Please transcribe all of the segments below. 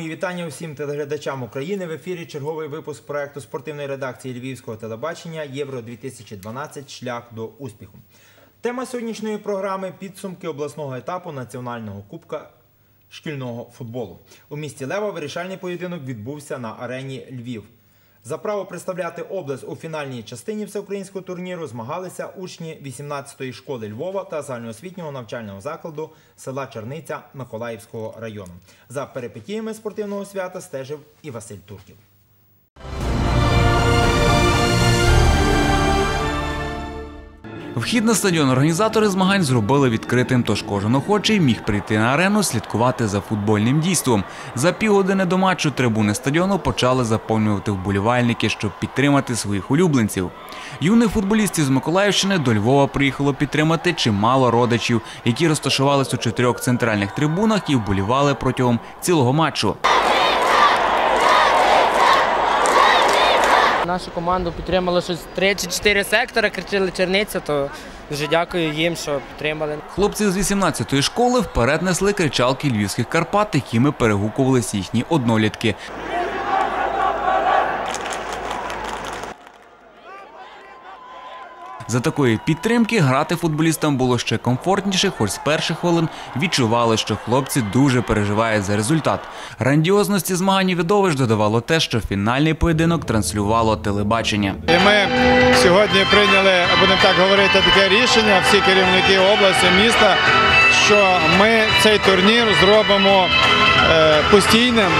Мої вітання усім телеглядачам України. В ефірі черговий випуск проекту спортивної редакції Львівського телебачення Євро 2012 Шлях до успіху. Тема сьогоднішньої програми підсумки обласного етапу національного кубка шкільного футболу. У місті Лева вирішальний поєдинок відбувся на арені Львів. За право представляти область у фінальній частині всеукраїнського турніру змагалися учні 18-ї школи Львова та загальноосвітнього навчального закладу села Черниця Миколаївського району. За перипетіями спортивного свята стежив і Василь Турків. Вхід на стадіон організатори змагань зробили відкритим, тож кожен охочий міг прийти на арену слідкувати за футбольним дійством. За півгодини до матчу трибуни стадіону почали заповнювати вболівальники, щоб підтримати своїх улюбленців. Юних футболістів з Миколаївщини до Львова приїхало підтримати чимало родичів, які розташувались у чотирьох центральних трибунах і вболівали протягом цілого матчу. Нашу команду підтримали щось 3 чи 4 сектори, кричили черниця, то дуже дякую їм, що підтримали. Хлопці з 18-ї школи вперед несли кричалки львівських Карпат, якими перегукувались їхні однолітки. За такої підтримки грати футболістам було ще комфортніше, хоч з перших хвилин відчували, що хлопці дуже переживають за результат. Грандіозності змагань і видовищ додавало те, що фінальний поєдинок транслювало телебачення. І ми сьогодні прийняли, будемо так говорити, таке рішення, всі керівники області, міста, що ми цей турнір зробимо е, постійним,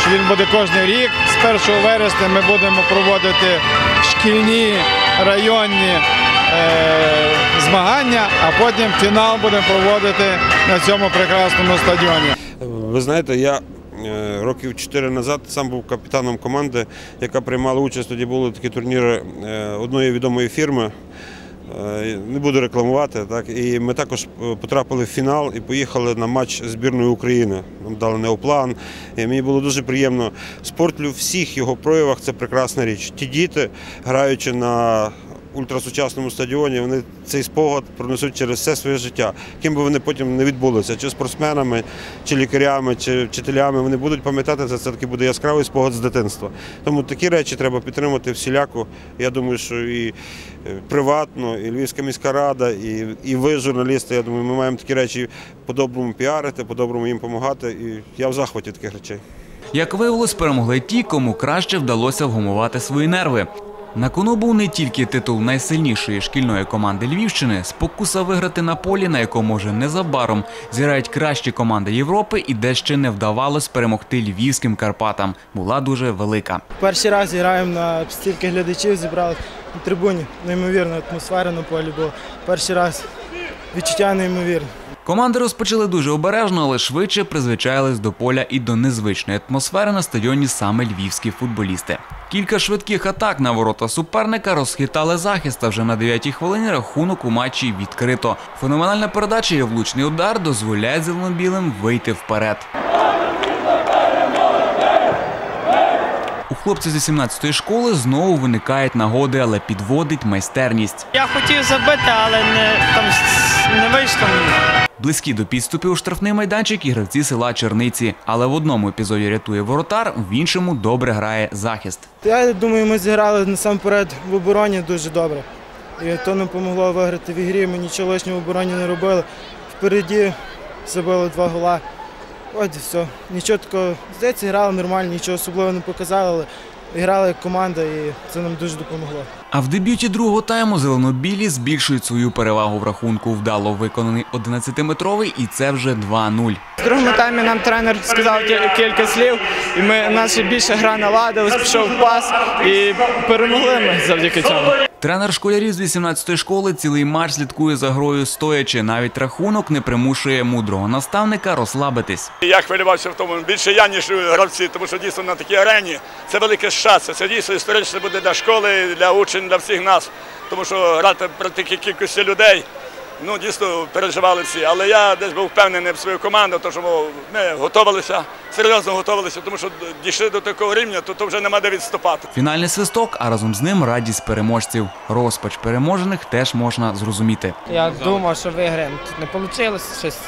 що він буде кожен рік. З 1 вересня ми будемо проводити шкільні районні змагання, а потім фінал будемо проводити на цьому прекрасному стадіоні. Ви знаєте, я е, років 4 назад сам був капітаном команди, яка приймала участь. Тоді були такі турніри е, одної відомої фірми. Е, Не буду рекламувати, так і ми також е, потрапили в фінал і поїхали на матч збірної України. Нам дали неоплан. І мені було дуже приємно. Спорт у всіх його проявах це прекрасна річ. Ті діти, граючи на ультрасучасному стадіоні, вони цей спогад пронесуть через все своє життя. Ким би вони потім не відбулися, чи спортсменами, чи лікарями, чи вчителями, вони будуть пам'ятати це, це такий буде яскравий спогад з дитинства. Тому такі речі треба підтримати всіляко. Я думаю, що і е, приватно, і Львівська міська рада, і, і ви, журналісти, я думаю, ми маємо такі речі по-доброму піарити, по-доброму їм допомагати. І я в захваті таких речей. Як виявилось, перемогли ті, кому краще вдалося вгамувати свої нерви. На кону був не тільки титул найсильнішої шкільної команди Львівщини, спокуса виграти на полі, на якому вже незабаром зіграють кращі команди Європи, і де ще не вдавалось перемогти львівським Карпатам, була дуже велика. Перший раз граємо на стільки глядачів, зібрали на трибуні. Неймовірна атмосфера на полі була. Перший раз відчуття неймовірне. Команди розпочали дуже обережно, але швидше призвичаїлись до поля і до незвичної атмосфери на стадіоні саме львівські футболісти. Кілька швидких атак на ворота суперника розхитали захист, а вже на 9-й хвилині рахунок у матчі відкрито. Феноменальна передача і влучний удар дозволяють зеленобілим вийти вперед. У хлопців зі 17-ї школи знову виникають нагоди, але підводить майстерність. Я хотів забити, але не, там не вийшло. Близькі до підступів у штрафний майданчик і гравці села Черниці. Але в одному епізоді рятує воротар, в іншому добре грає захист. Я думаю, ми зіграли насамперед в обороні дуже добре. І то нам допомогло виграти в ігрі. Ми нічого лишнього в обороні не робили. Впереді забили два гола. От і все. Нічого такого. Здається, грали нормально, нічого особливого не показали, але грали як команда і це нам дуже допомогло. А в дебюті другого тайму зеленобілі збільшують свою перевагу в рахунку. Вдало виконаний 11-метровий, і це вже 2-0. В другому таймі нам тренер сказав кілька слів, і ми наша більше гра наладилась, пішов пас і перемогли ми завдяки цьому. Тренер школярів з 18-ї школи цілий матч слідкує за грою стоячи. Навіть рахунок не примушує мудрого наставника розслабитись. Я хвилювався в тому більше я, ніж гравці, тому що дійсно на такій арені це велике щастя. Це дійсно історично буде для школи, для учень, для всіх нас. Тому що грати такій кількості людей, ну дійсно переживали всі. Але я десь був впевнений в свою команду, тому що ми готувалися, серйозно готувалися, тому що дійшли до такого рівня, то, то вже нема де відступати. Фінальний свисток, а разом з ним радість переможців. Розпач переможених теж можна зрозуміти. Я думав, що виграємо. Тут не вийшло щось.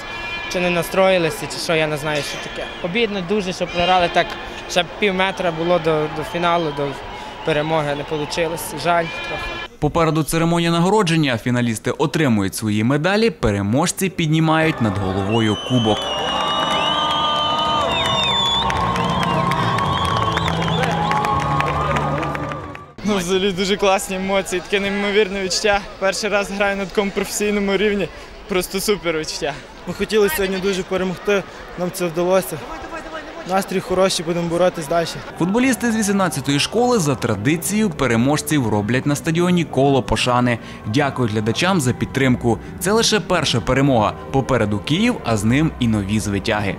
чи не настроїлися, чи що, я не знаю, що таке. Обідно дуже, що програли так, ще пів метра було до, до фіналу, до перемоги не вийшло. Жаль трохи. Попереду церемонія нагородження фіналісти отримують свої медалі, переможці піднімають над головою кубок. Ну, взагалі дуже класні емоції, таке неймовірне відчуття. Перший раз граю на такому професійному рівні. Просто супер відчуття. Ми хотіли сьогодні дуже перемогти, нам це вдалося. Настрій хороший, будемо боротись далі. Футболісти з 18-ї школи за традицією переможців роблять на стадіоні коло пошани. Дякують глядачам за підтримку. Це лише перша перемога. Попереду Київ, а з ним і нові звитяги.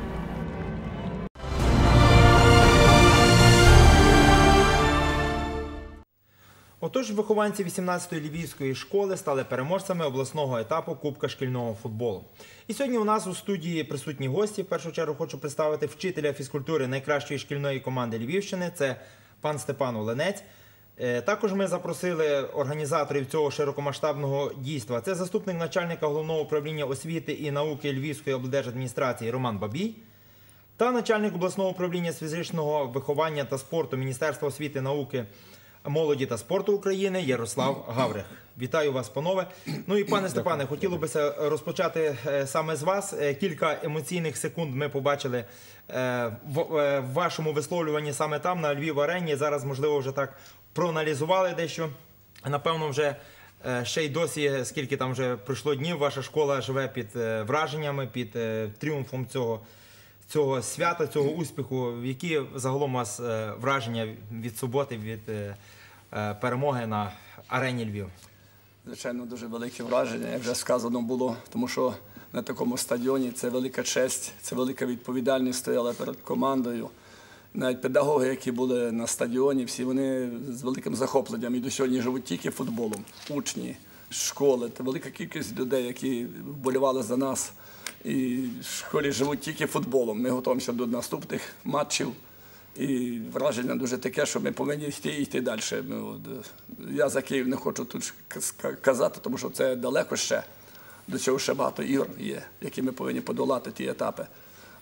Отож, вихованці 18-ї львівської школи стали переможцями обласного етапу Кубка шкільного футболу. І сьогодні у нас у студії присутні гості. В першу чергу хочу представити вчителя фізкультури найкращої шкільної команди Львівщини. Це пан Степан Оленець. Е, Також ми запросили організаторів цього широкомасштабного дійства. Це заступник начальника головного управління освіти і науки Львівської облдержадміністрації Роман Бабій та начальник обласного управління з фізичного виховання та спорту Міністерства освіти, науки, молоді та спорту України Ярослав Гаврих. Вітаю вас, панове. Ну і пане Степане, хотілося б розпочати е, саме з вас. Е, Кілька емоційних секунд ми побачили е, в е, вашому висловлюванні саме там, на Львів арені. Зараз, можливо, вже так проаналізували дещо. Напевно, вже е, ще й досі, скільки там вже пройшло днів, ваша школа живе під е, враженнями, під е, тріумфом цього цього свята, цього успіху. Які загалом у вас е, враження від суботи, від е, е, перемоги на арені Львів? Звичайно, дуже велике враження, як вже сказано було, тому що на такому стадіоні це велика честь, це велика відповідальність стояла перед командою. Навіть педагоги, які були на стадіоні, всі вони з великим захопленням і до сьогодні живуть тільки футболом. Учні, школи, та велика кількість людей, які вболівали за нас. І в школі живуть тільки футболом. Ми готуємося до наступних матчів. І враження дуже таке, що ми повинні йти і йти далі. Ми, от, я за Київ не хочу тут казати, тому що це далеко ще. До цього ще багато ігор є, які ми повинні подолати ті етапи.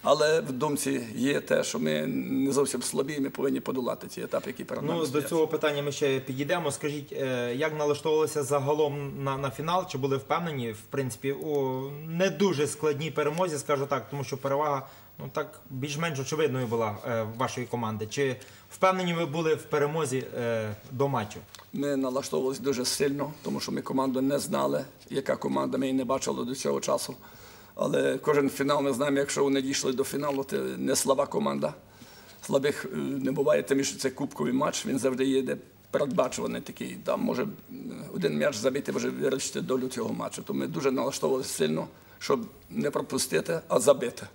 Але в думці є те, що ми не зовсім слабі, ми повинні подолати ті етапи, які перед нами Ну, до цього питання ми ще підійдемо. Скажіть, е, як налаштовувалися загалом на, на фінал? Чи були впевнені, в принципі, у не дуже складній перемозі, скажу так, тому що перевага ну так більш-менш очевидною була е, вашої команди. Чи впевнені ви були в перемозі е, до матчу? Ми налаштовувалися дуже сильно, тому що ми команду не знали, яка команда, ми її не бачили до цього часу. Але кожен фінал ми знаємо, якщо вони дійшли до фіналу, це не слаба команда. Слабих е, не буває, тим що це кубковий матч, він завжди є де передбачуваний такий. Там може один м'яч забити, може вирішити долю цього матчу. То ми дуже налаштовувалися сильно, щоб не пропустити, а забити.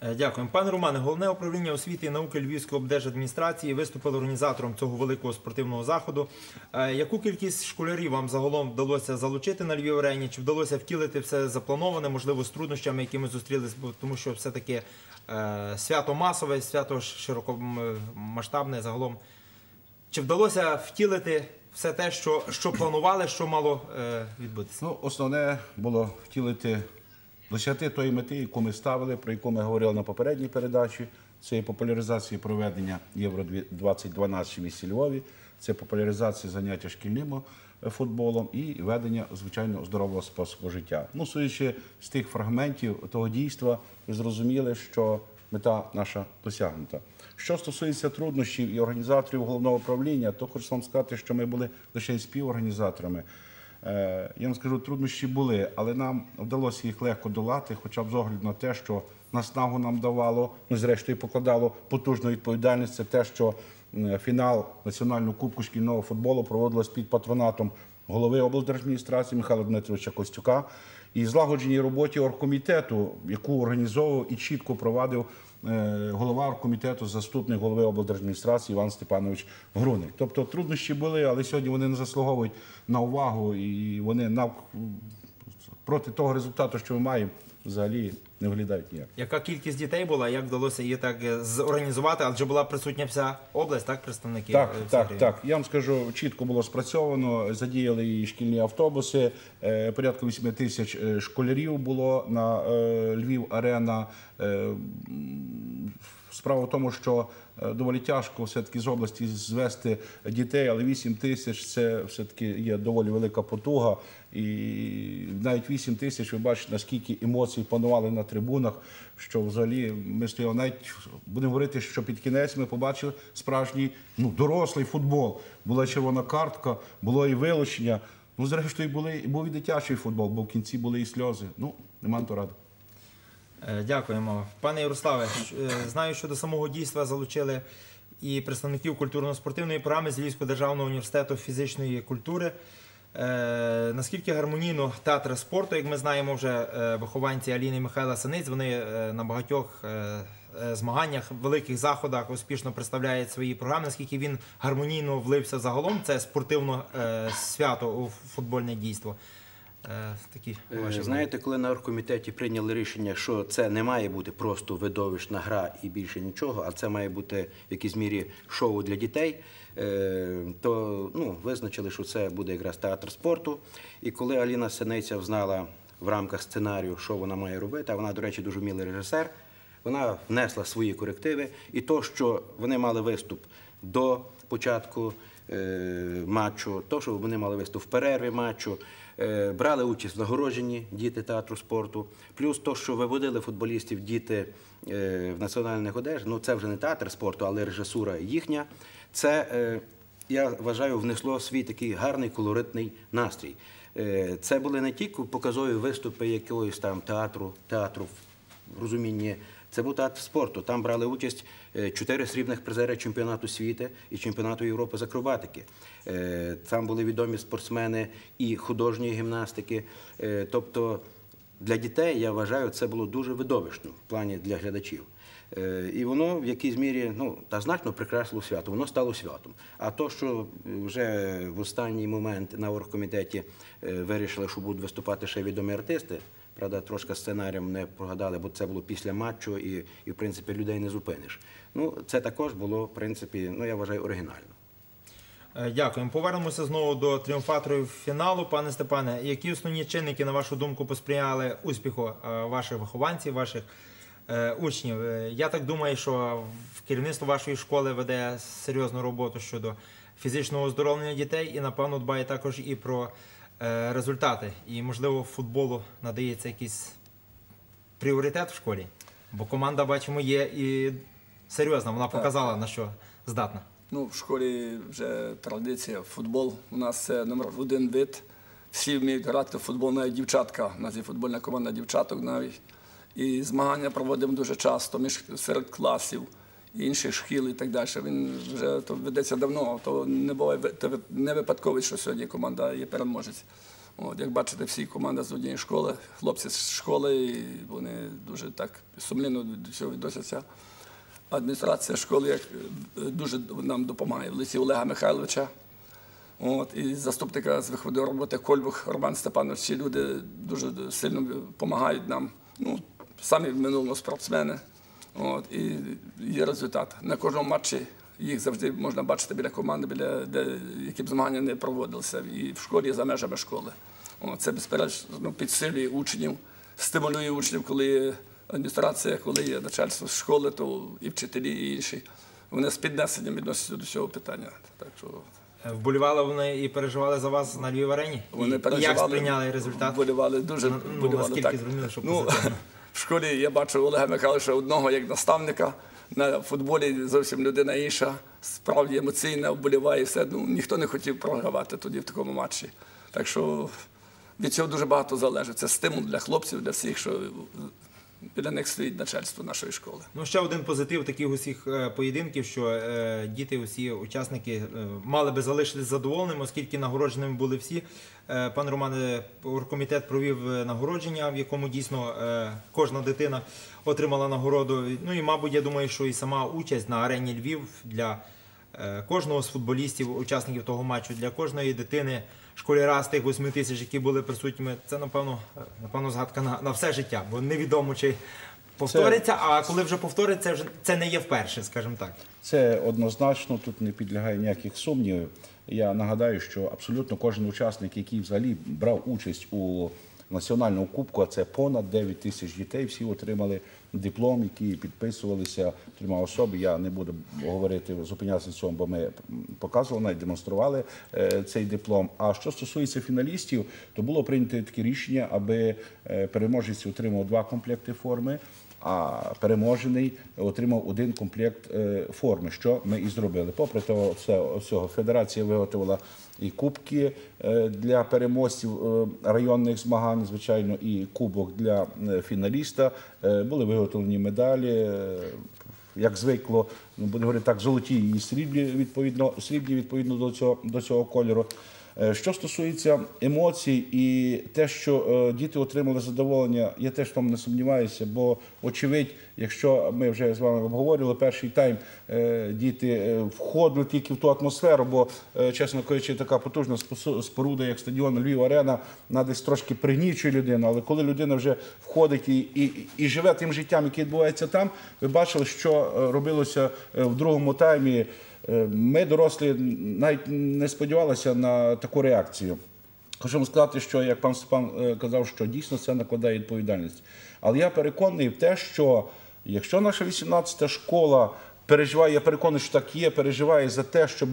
Е, Дякую. Пане Романе, головне управління освіти і науки Львівської облдержадміністрації виступило організатором цього великого спортивного заходу. Е, Яку кількість школярів вам загалом вдалося залучити на Львів арені? Чи вдалося втілити все заплановане, можливо, з труднощами, які ми зустрілися, тому що все-таки е, свято масове, свято широкомасштабне загалом. Чи вдалося втілити все те, що, що планували, що мало відбутися? Ну, основне було втілити, досягти тої мети, яку ми ставили, про яку ми говорили на попередній передачі. Це популяризація проведення Євро 2012 в місті Львові, це популяризація заняття шкільним е, футболом і ведення звичайно здорового способу життя. Ну, судячи з тих фрагментів того дійства, ви зрозуміли, що мета наша досягнута. Що стосується труднощів і організаторів головного управління, то хочу вам сказати, що ми були лише співорганізаторами. Е, Я вам скажу, труднощі були, але нам вдалося їх легко долати, хоча б з огляду на те, що наснагу нам давало, ну зрештою покладало потужну відповідальність. Це те, що фінал національного кубку шкільного футболу проводилось під патронатом голови облдержадміністрації Михайла Дмитровича Костюка і злагодженій роботі оргкомітету, яку організовував і чітко провадив голова оргкомітету, заступник голови облдержадміністрації Іван Степанович Груник. Тобто труднощі були, але сьогодні вони не заслуговують на увагу і вони нав... проти того результату, що ми маємо, взагалі не виглядають ніяк. Яка кількість дітей була, як вдалося її так е, зорганізувати? Адже була присутня вся область, так, представники? Так, е, так, так. Я вам скажу, чітко було спрацьовано. Задіяли і шкільні автобуси. Е, Порядка 8 тисяч е, школярів було на е, Львів Арена. Справа в тому, що е, доволі тяжко все-таки з області звести дітей, але 8 тисяч це все-таки є доволі велика потуга. І навіть 8 тисяч, ви бачите, наскільки емоцій панували на трибунах, що взагалі ми стояли навіть будемо говорити, що під кінець ми побачили справжній ну, дорослий футбол. Була червона картка, було і вилучення. Ну, зрештою, були, був і дитячий футбол, бо в кінці були і сльози. Ну, нема то ради. Е, Дякуємо. Пане Ярославе, е, знаю, що до самого дійства залучили і представників культурно-спортивної програми з Львівського державного університету фізичної культури. Е, наскільки гармонійно театр спорту, як ми знаємо, вже вихованці Аліни Михайла Синиць, вони на багатьох змаганнях, великих заходах успішно представляють свої програми. Наскільки він гармонійно влився загалом, це спортивне свято у футбольне дійство. Е, такі Е, ваші Знаєте, коли на оргкомітеті прийняли рішення, що це не має бути просто видовищна гра і більше нічого, а це має бути в якійсь мірі шоу для дітей, е, то ну, визначили, що це буде якраз театр спорту. І коли Аліна Синиця взнала в рамках сценарію, що вона має робити, а вона, до речі, дуже вмілий режисер, вона внесла свої корективи. І то, що вони мали виступ до початку матчу, то, що вони мали виступ в перерві матчу, брали участь в нагородженні діти театру спорту, плюс то, що виводили футболістів діти е, в національних одежах, ну це вже не театр спорту, але режисура їхня. Це, е, я вважаю, внесло свій такий гарний колоритний настрій. Е, Це були не тільки показові виступи якогось там театру, театру в розумінні. Це був театр спорту. Там брали участь е, чотири срібних призери чемпіонату світу і чемпіонату Європи з акробатики. Е, Там були відомі спортсмени і художньої гімнастики. Е, Тобто для дітей я вважаю, це було дуже видовищно в плані для глядачів. І воно в якійсь мірі ну, та значно прикрасило свято, воно стало святом. А то, що вже в останній момент на оргкомітеті вирішили, що будуть виступати ще відомі артисти, правда, трошки сценарієм не прогадали, бо це було після матчу, і, і в принципі людей не зупиниш. Ну, це також було, в принципі, ну я вважаю, оригінально. Е, Дякуємо. Повернемося знову до тріумфаторів фіналу. Пане Степане, які основні чинники, на вашу думку, посприяли успіху е, ваших вихованців, ваших е, учнів? Я так думаю, що керівництво вашої школи веде серйозну роботу щодо фізичного оздоровлення дітей і, напевно, дбає також і про результати. І, можливо, футболу надається якийсь пріоритет в школі. Бо команда, бачимо, є і серйозна. Вона показала на що здатна. Ну, в школі вже традиція. Футбол у нас це номер один вид. Всі вміють грати в футбол, навіть дівчатка. У нас є футбольна команда дівчаток навіть. І змагання проводимо дуже часто між серед класів, інших шкіл і так далі. Він вже то ведеться давно, то не буває не випадково, що сьогодні команда є переможець. От, як бачите, всі команда з однієї школи, хлопці з школи, і вони дуже так сумлінно до цього відносяться. Адміністрація школи як, е, дуже нам допомагає в лиці Олега Михайловича. От, і заступника з виходу роботи Кольбух Роман Степанович. Ці люди дуже сильно допомагають нам. Ну, самі в минулому спортсмени. От, і є результат. На кожному матчі їх завжди можна бачити біля команди, біля де які б змагання не проводилися. І в школі, і за межами школи. От, це безперечно підсилює учнів, стимулює учнів, коли є адміністрація, коли є начальство школи, то і вчителі, і інші. Вони з піднесенням відносяться до цього питання. Так що Е, Вболівали вони і переживали за вас на Львів арені? Вони і, і як переживали, сприйняли результат? Вболівали дуже Ну, ну, вболівали, наскільки так. зрозуміло, що ну, позитивно. В школі я бачу Олега Михайловича одного як наставника. На футболі зовсім людина інша, справді емоційна, вболіває все. Ну, ніхто не хотів програвати тоді в такому матчі. Так що від цього дуже багато залежить. Це стимул для хлопців, для всіх, що біля них стоїть начальство нашої школи. Ну, ще один позитив таких усіх е, поєдинків, що е, діти, усі учасники е, мали би залишитись задоволеними, оскільки нагородженими були всі. Пан Романе, оргкомітет провів нагородження, в якому дійсно кожна дитина отримала нагороду. Ну і, мабуть, я думаю, що і сама участь на арені Львів для кожного з футболістів, учасників того матчу, для кожної дитини школяра з тих 8 тисяч, які були присутніми. Це, напевно, напевно згадка на, на все життя, бо невідомо, чи повториться, а коли вже повториться, вже це не є вперше, скажімо так. Це однозначно, тут не підлягає ніяких сумнівів. Я нагадаю, що абсолютно кожен учасник, який взагалі брав участь у національному кубку, а це понад 9 тисяч дітей, всі отримали диплом, які підписувалися трьома особи. Я не буду говорити, зупинятися на цьому, бо ми показували, навіть демонстрували е, цей диплом. А що стосується фіналістів, то було прийнято таке рішення, аби е, переможець отримав два комплекти форми а переможений отримав один комплект е, форми, що ми і зробили. Попри того, всього федерація виготовила і кубки е, для переможців е, районних змагань, звичайно, і кубок для фіналіста. Були виготовлені медалі. Як звикло, ну будемо говорити так, золоті і срібні відповідно, відповідно до цього до цього кольору. Е, Що стосується емоцій і те, що е, діти отримали задоволення, я теж тому не сумніваюся, бо очевидь, якщо ми вже з вами обговорювали перший тайм, е, діти входили тільки в ту атмосферу, бо, чесно кажучи, така потужна споруда, як стадіон Львів Арена, вона десь трошки пригнічує людину. Але коли людина вже входить і, і, і живе тим життям, яке відбувається там, ви бачили, що робилося в другому таймі. Е, Ми, дорослі, навіть не сподівалися на таку реакцію. Вам сказати, що як пан Степан е, казав, що дійсно це накладає відповідальність. Але я переконаний в те, що якщо наша 18-та школа переживає, я переконаний, що так є, переживає за те, щоб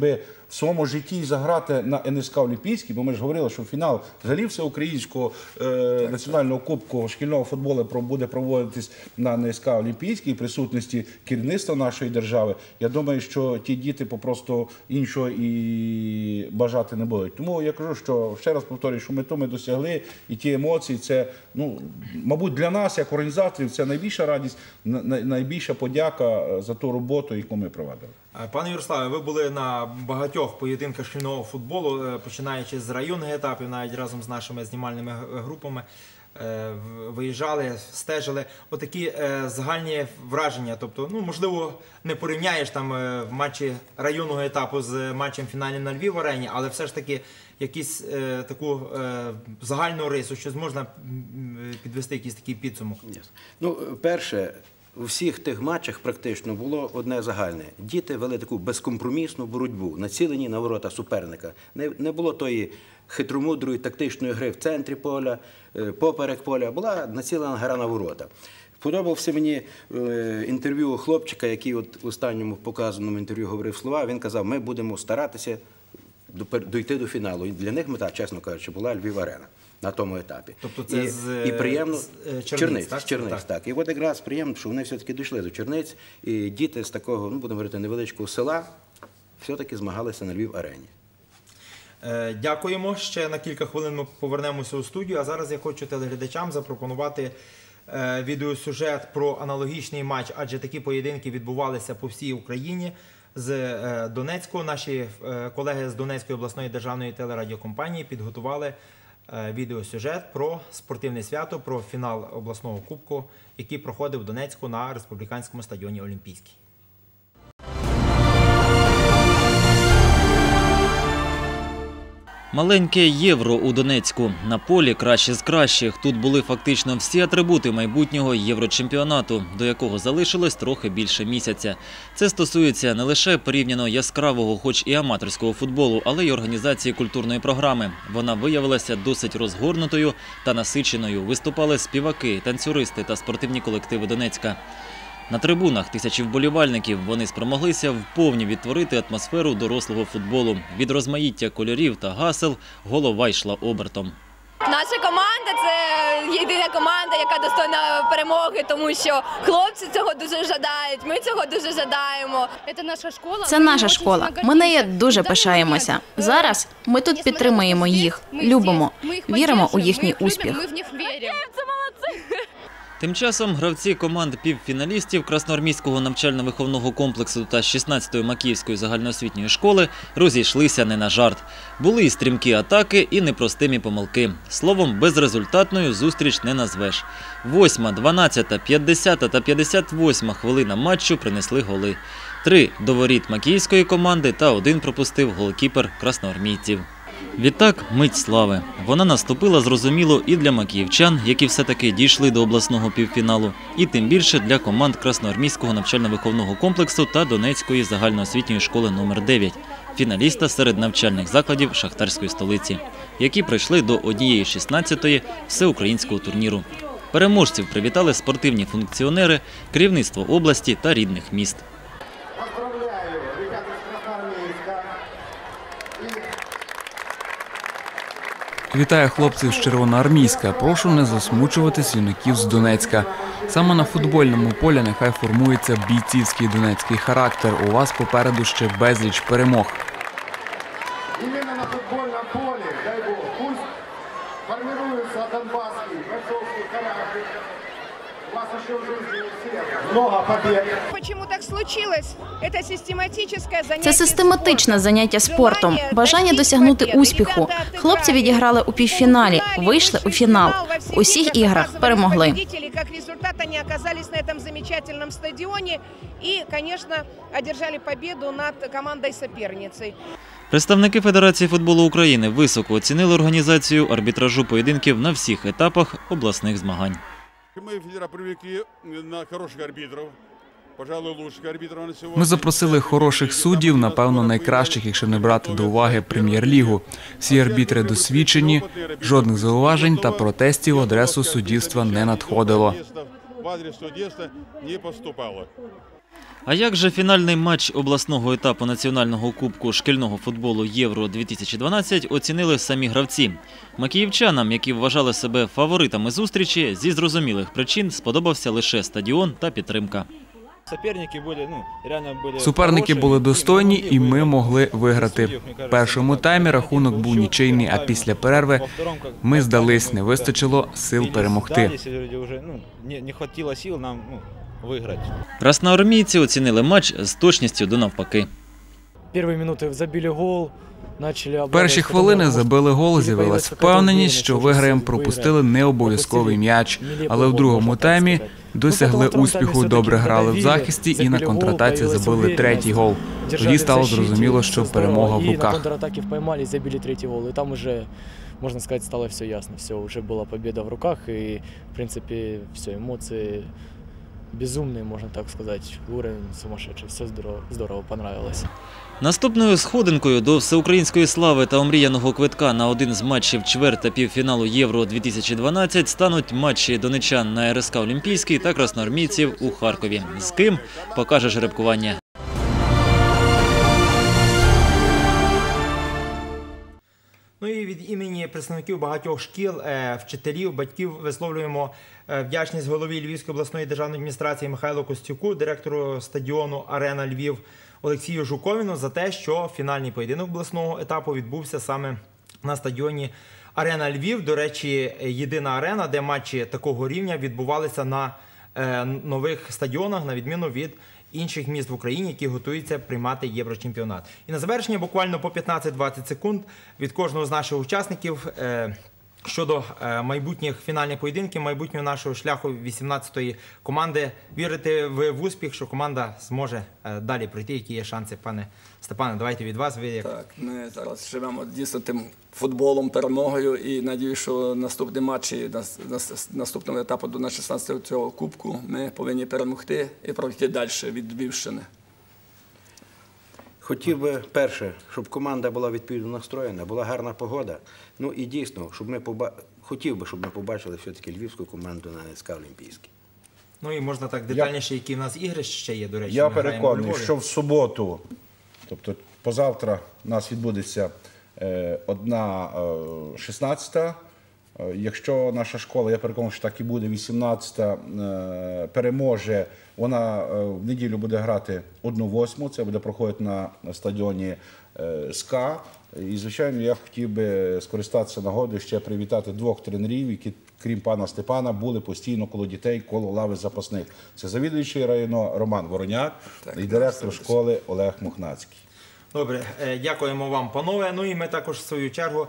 своєму житті заграти на НСК Олімпійський, бо ми ж говорили, що фінал взагалі всеукраїнського е, національного кубку шкільного футболу буде проводитись на НСК Олімпійський присутності керівництва нашої держави. Я думаю, що ті діти попросту іншого і бажати не будуть. Тому я кажу, що ще раз повторюю, що мету ми досягли, і ті емоції, це ну мабуть для нас, як організаторів, це найбільша радість, на- на- найбільша подяка е, за ту роботу, яку ми провадили. Е, Пане Ярославе, ви були на багатьох поєдинках шкільного футболу, е, починаючи з районних етапів, навіть разом з нашими знімальними групами. е, Виїжджали, стежили. Отакі загальні враження. Тобто, ну можливо, не порівняєш там матчі районного етапу з матчем фінальним на Львів арені, але все ж таки якісь таку загальну рису, що зможна підвести якийсь такий підсумок. Ну, перше, у всіх тих матчах практично було одне загальне. Діти вели таку безкомпромісну боротьбу, націлені на ворота суперника. Не, було тої хитромудрої тактичної гри в центрі поля, е, поперек поля, була націлена гра на ворота. Подобався мені е, інтерв'ю хлопчика, який от в останньому показаному інтерв'ю говорив слова. Він казав, ми будемо старатися дойти до фіналу. І для них мета, чесно кажучи, була Львів Арена на тому етапі. Тобто це і, з, і приємно з, е, Черниць, Черниць, так? Черниць, Так. так. І от якраз приємно, що вони все-таки дійшли до Черниць, і діти з такого, ну будемо говорити, невеличкого села все-таки змагалися на Львів арені. Е, Дякуємо. Ще на кілька хвилин ми повернемося у студію. А зараз я хочу телеглядачам запропонувати е, відеосюжет про аналогічний матч, адже такі поєдинки відбувалися по всій Україні. З Донецьку наші колеги з Донецької обласної державної телерадіокомпанії підготували відеосюжет про спортивне свято, про фінал обласного кубку, який проходив в Донецьку на республіканському стадіоні Олімпійський. Маленьке євро у Донецьку. На полі краще з кращих. Тут були фактично всі атрибути майбутнього єврочемпіонату, до якого залишилось трохи більше місяця. Це стосується не лише порівняно яскравого, хоч і аматорського футболу, але й організації культурної програми. Вона виявилася досить розгорнутою та насиченою. Виступали співаки, танцюристи та спортивні колективи Донецька. На трибунах тисячі вболівальників вони спромоглися вповні відтворити атмосферу дорослого футболу. Від розмаїття кольорів та гасел голова йшла обертом. Наша команда це єдина команда, яка достойна перемоги, тому що хлопці цього дуже жадають. Ми цього дуже жадаємо. Це наша школа. Це наша школа. Ми нею дуже пишаємося. Зараз ми тут підтримуємо їх, любимо, віримо у їхній успіх. Ми в них віримо. Це молодці. Тим часом гравці команд півфіналістів Красноармійського навчально-виховного комплексу та 16-ї Макіївської загальноосвітньої школи розійшлися не на жарт. Були і стрімкі атаки, і непростимі помилки. Словом, безрезультатною зустріч не назвеш. 8, 12, 50 та 58 хвилина матчу принесли голи. Три до воріт Макіївської команди та один пропустив голкіпер красноармійців. Відтак, мить слави. Вона наступила зрозуміло і для макіївчан, які все-таки дійшли до обласного півфіналу, і тим більше для команд Красноармійського навчально-виховного комплексу та Донецької загальноосвітньої школи номер 9 фіналіста серед навчальних закладів Шахтарської столиці, які прийшли до однієї 16-ї всеукраїнського турніру. Переможців привітали спортивні функціонери, керівництво області та рідних міст. Вітаю хлопців з Червоноармійська. Прошу не засмучувати юнаків з Донецька. Саме на футбольному полі нехай формується бійцівський донецький характер. У вас попереду ще безліч перемог. Це систематичне заняття спортом, бажання досягнути успіху. Хлопці відіграли у півфіналі, вийшли у фінал. В усіх іграх перемогли. Как результат, они оказались на этом замечательном стадионе и, конечно, одержали победу над командой-соперницей. Представники Федерації футболу України високо оцінили організацію арбітражу поєдинків на всіх етапах обласних змагань. Мы в Федера привлекли на хороших арбитров. Ми запросили хороших суддів, напевно, найкращих, якщо не брати до уваги прем'єр-лігу. Всі арбітри досвідчені, жодних зауважень та протестів в адресу суддівства не надходило. А як же фінальний матч обласного етапу національного кубку шкільного футболу Євро 2012 оцінили самі гравці? Макіївчанам, які вважали себе фаворитами зустрічі, зі зрозумілих причин сподобався лише стадіон та підтримка. Суперники були достойні, і ми могли виграти. В першому таймі рахунок був нічийний, а після перерви ми здались, не вистачило сил перемогти. Ну, не, хватило сил нам ну, виграти. Красноармійці оцінили матч з точністю до навпаки. Перші хвилини забили гол, з'явилась впевненість, що виграємо, пропустили необов'язковий м'яч. Але в другому таймі досягли успіху, добре грали в захисті і на контратаці забили третій гол. Тоді стало зрозуміло, що перемога в руках. контратаке поймали, забили третий гол. И там уже, можно сказать, стало все ясно. Все, уже была победа в руках. И, в принципе, все, эмоции безумные, можна так сказати, Уровень сумасшедший. Все здорово, здорово понравилось. Наступною сходинкою до всеукраїнської слави та омріяного квитка на один з матчів чверть та півфіналу Євро 2012 стануть матчі донечан на РСК Олімпійський та красноармійців у Харкові. З ким покаже жеребкування. Ну від імені представників багатьох шкіл, е, вчителів, батьків висловлюємо е, вдячність голові Львівської обласної державної адміністрації Михайлу Костюку, директору стадіону Арена Львів Олексію Жуковіну за те, що фінальний поєдинок обласного етапу відбувся саме на стадіоні Арена Львів. До речі, єдина арена, де матчі такого рівня відбувалися на нових стадіонах, на відміну від інших міст в Україні, які готуються приймати єврочемпіонат. І на завершення буквально по 15-20 секунд від кожного з наших учасників. Щодо е, майбутніх фінальних поєдинків, майбутнього нашого шляху 18-ї команди, вірите ви в успіх, що команда зможе е, далі пройти. Які є шанси, пане Степане? Давайте від вас. Ви Так, ми зараз живемо дійсно тим футболом, перемогою і надію, що наступні матчі нас- нас- наступного етапу до на 16 цього кубку ми повинні перемогти і пройти далі від Львівщини. Хотів би перше, щоб команда була відповідно настроєна, була гарна погода. Ну і дійсно, щоб ми поба... хотів би, щоб ми побачили все-таки львівську команду на СК Олімпійський. ну і можна так детальніше, які в нас ігри ще є. До речі, Я переконаний, що в суботу, тобто позавтра, у нас відбудеться е, одна е, 16. Е, Якщо наша школа, я переконаний, що так і буде, 18 е, переможе, вона е, в неділю буде грати одну восьму. Це буде проходити на стадіоні е, СКА. І, звичайно, я хотів би скористатися нагодою ще привітати двох тренерів, які, крім пана Степана, були постійно коло дітей, коло лави запасних. Це завідуючий району Роман Вороняк і директор школи Олег Мухнацький. Добре, е, дякуємо вам, панове. Ну і ми також в свою чергу е,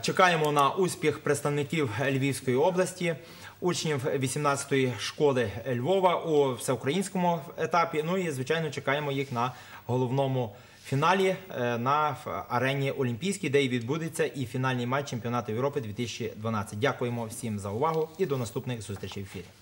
чекаємо на успіх представників Львівської області, учнів 18-ї школи Львова у всеукраїнському етапі. Ну і звичайно чекаємо їх на головному фіналі е, на арені Олімпійській, де і відбудеться і фінальний матч чемпіонату Європи 2012. Дякуємо всім за увагу і до наступних зустрічей в ефірі.